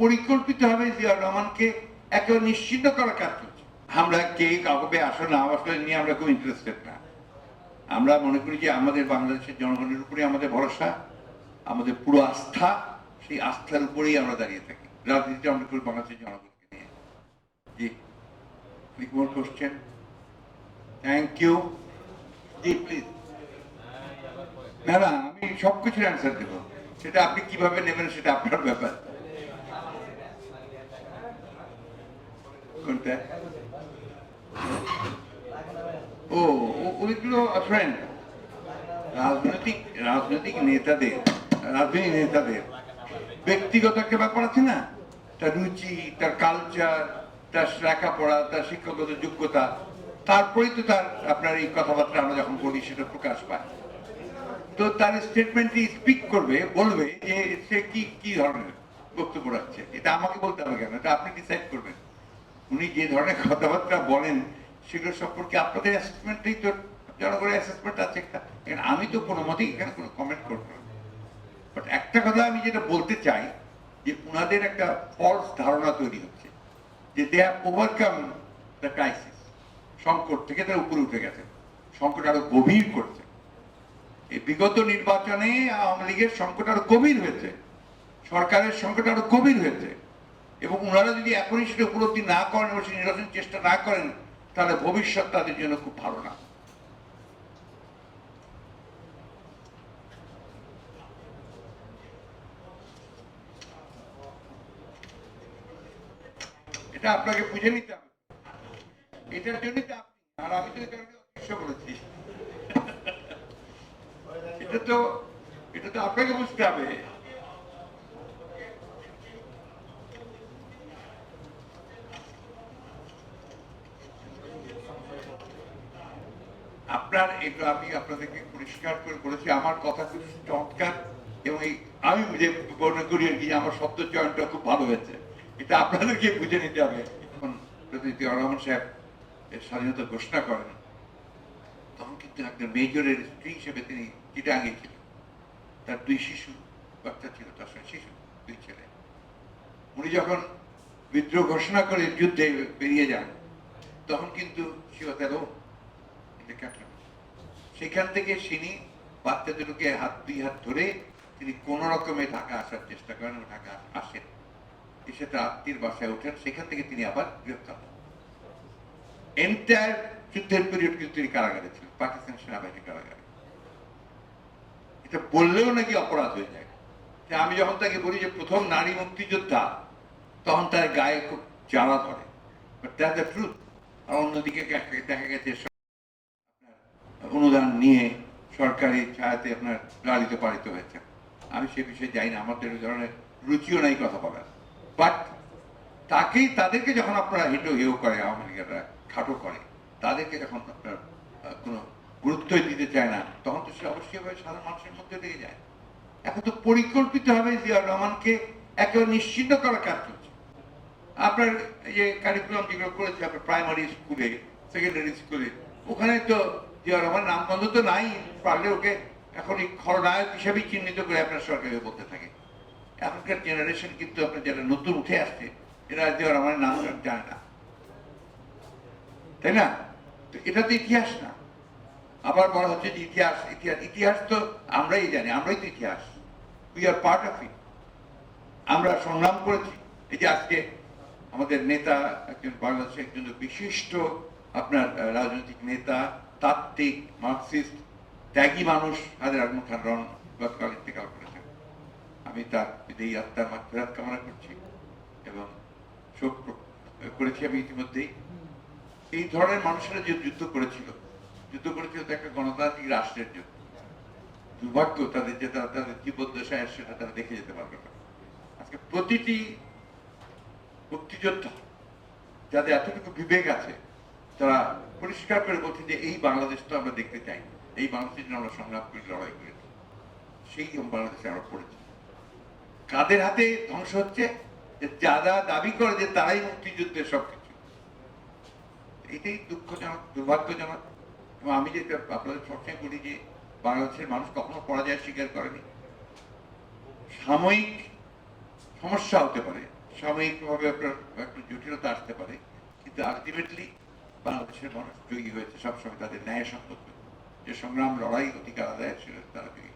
পরিকল্পিত ভাবে জিয়াউর রহমানকে একেবারে নিশ্চিন্ন করার কাজ চলছে আমরা কে কাউকে আসলে না আসলে নিয়ে আমরা খুব ইন্টারেস্টেড না। আমরা মনে করি যে আমাদের বাংলাদেশের জনগণের উপরে আমাদের ভরসা, আমাদের পুরো আস্থা, সেই আস্থার উপরেই আমরা দাঁড়িয়ে থাকি। রাজনীতিটা আমরা করি বাংলাদেশের জনগণকে নিয়ে। জি মোর কোশ্চেন থ্যাংক ইউ জি প্লিজ না না, আমি সব কিছুর অ্যান্সার দেবো। সেটা আপনি কীভাবে নেবেন সেটা আপনার ব্যাপার। ও, ও- ওইগুলো ফ্রেন্ড রাজনৈতিক রাজনৈতিক নেতাদের রাজনৈতিক নেতাদের। ব্যক্তিগত একটা ব্যাপার আছে না? তার রুচি, তার কালচার তার লেখাপড়া, তার শিক্ষাগত যোগ্যতা। তারপরেই তো তার, আপনার এই কথাবার্তা আমরা যখন বলি সেটা প্রকাশ পায়। তো তার স্টেটমেন্টটি স্পিক করবে, বলবে যে সে কি কি ধরনের বক্তব্য রাখছে? এটা আমাকে বলতে হবে কেন? এটা আপনি ডিসাইড করবেন। উনি যে ধরনের কথাবার্তা বলেন, সেগুলো সম্পর্কে আপনাদের অ্যাসেসমেন্টেই তো জনগণের অ্যাসেসমেন্ট আছে এখানে আমি তো কোনো মতেই এখানে কোনো কমেন্ট করব না। বাট একটা কথা আমি যেটা বলতে চাই, যে উনাদের একটা ফলস ধারণা তৈরি হচ্ছে, যে they have overcome the crisis সংকট থেকে তারা উপরে উঠে গেছে। সংকট আরও গভীর করছে। এই বিগত নির্বাচনে আওয়ামী লীগের সংকট আরও গভীর হয়েছে। সরকারের সংকট আরও গভীর হয়েছে। এবং ওনারা যদি এখনই সেটা উপলব্ধি না করেন এবং সেই নির্বাচন চেষ্টা না করেন, তাহলে ভবিষ্যৎ তাদের জন্য খুব ভালো না। এটা আপনাকে বুঝে নিতে হবে। এটার জন্যই তো আপনি আর আমি তো এটা অদৃশ্য বলেছি। এটা তো এটা তো আপনাকে বুঝতে হবে। আপনার এটা আমি আপনাদেরকে পরিষ্কার করে বলেছি। আমার কথা খুব চমৎকার এবং এই আমি যে মনে করি আর কি, আমার শব্দ চয়নটা খুব ভালো হয়েছে। এটা আপনাদেরকে বুঝে নিতে হবে। এখন যদি রহমান সাহেব এর স্বাধীনতা ঘোষণা করেন, তখন কিন্তু একজন মেজরের স্ত্রী হিসেবে তিনি চিটাঙ্গে ছিলেন। তার দুই শিশু, বাচ্চা ছিল, তার সঙ্গে শিশু, দুই ছেলে। উনি যখন বিদ্রোহ ঘোষণা করে যুদ্ধে বেরিয়ে যান, তখন কিন্তু শিবতেরও সেখান থেকে তিনি বাচ্চা হাত, দুই হাত ধরে তিনি কোন রকমে ঢাকা আসার চেষ্টা করেন ঢাকা আসেন। এসে তার আত্মীয় বাসায় ওঠেন। সেখান থেকে তিনি আবার গ্রেপ্তার হন। এন্টায়ার যুদ্ধের পিরিয়ড কিন্তু তিনি কারাগারে ছিলেন, পাকিস্তান সেনাবাহিনী কারাগারে। এটা বললেও নাকি অপরাধ হয়ে যায়। আমি যখন তাকে বলি যে প্রথম নারী মুক্তিযোদ্ধা, তখন তার গায়ে খুব জ্বালা ধরে। বাট দ্যাট দ্য ট্রুথ আর অন্যদিকে দেখা- গেছে অনুদান নিয়ে সরকারি ছায়াতে আপনার লালিত পালিত হয়েছে আমি সে বিষয়ে যাই না আমাদের ধরনের রুচিও নাই কথা বলার। বাট তাকেই, তাদেরকে যখন আপনারা হেঁটো হেউ করে, আওয়ামী লীগেরা খাটো করে, তাদেরকে যখন আপনার কোনো গুরুত্বই দিতে চায় না, তখন তো সে অবশ্যই ভাবে সাধারণ মানুষের মধ্যে লেগে যায়। এখন তো পরিকল্পিত ভাবে জিয়াউর রহমানকে একেবারে নিশ্চিন্ন করার কাজ চলছে। আপনার যে কারিকুলাম যেগুলো করেছে, আপনার প্রাইমারি স্কুলে সেকেন্ডারি স্কুলে ওখানে তো জিয়াউর রহমান নামগন্ধ তো নাই, পারলে ওকে এখন এই খলনায়ক হিসাবেই চিহ্নিত করে আপনার সরকারকে বলতে থাকে। এখনকার জেনারেশন কিন্তু আপনার যারা নতুন উঠে আসছে, এরা জিয়াউর রহমানের নাম জানে না। তাই না? তো এটা তো ইতিহাস না। আবার বলা হচ্ছে যে ইতিহাস ইতিহাস ইতিহাস তো আমরাই জানি, আমরাই তো ইতিহাস। We are part of it আমরা সংগ্রাম করেছি। এই যে আজকে আমাদের নেতা, একজন বাংলাদেশের একজন বিশিষ্ট আপনার রাজনৈতিক নেতা, তাত্ত্বিক, মার্কসিস্ট, ত্যাগী মানুষ হাজার আজম খান রন গতকাল ইন্তেকাল করেছেন। আমি তার এই আত্মার মাত্রাত কামনা করছি এবং শোক করেছি আমি ইতিমধ্যেই। এই ধরনের মানুষেরা যে যুদ্ধ করেছিল যুদ্ধ করেছিল তো একটা গণতান্ত্রিক রাষ্ট্রের জন্য দুর্ভাগ্য তাদের যে তারা তাদের জীবদ্দশায় সেটা তারা দেখে যেতে পারবে না। আজকে প্রতিটি মুক্তিযোদ্ধা যাদের এতটুকু বিবেক আছে তারা পরিষ্কার করে বলছে যে এই বাংলাদেশ তো আমরা দেখতে চাই। এই বাংলাদেশের জন্য আমরা সংগ্রাম করে, লড়াই করেছি সেই বাংলাদেশে আমরা পড়েছি। কাদের হাতে ধ্বংস হচ্ছে? যারা দাবি করে যে তারাই মুক্তিযুদ্ধের সবকিছু। এটাই দুঃখজনক, দুর্ভাগ্যজনক। এবং আমি যেটা আপনাদের সবসময় বলি যে বাংলাদেশের মানুষ কখনো পরাজয় স্বীকার করেনি। সাময়িক সমস্যা হতে পারে। সাময়িকভাবে আপনার একটু জটিলতা আসতে পারে। কিন্তু আলটিমেটলি বাংলাদেশের মানুষ জয়ী হয়েছে সবসময় তাদের ন্যায় সঙ্গত যে সংগ্রাম লড়াই অধিকার আদায় ছিল, তারা জয়ী।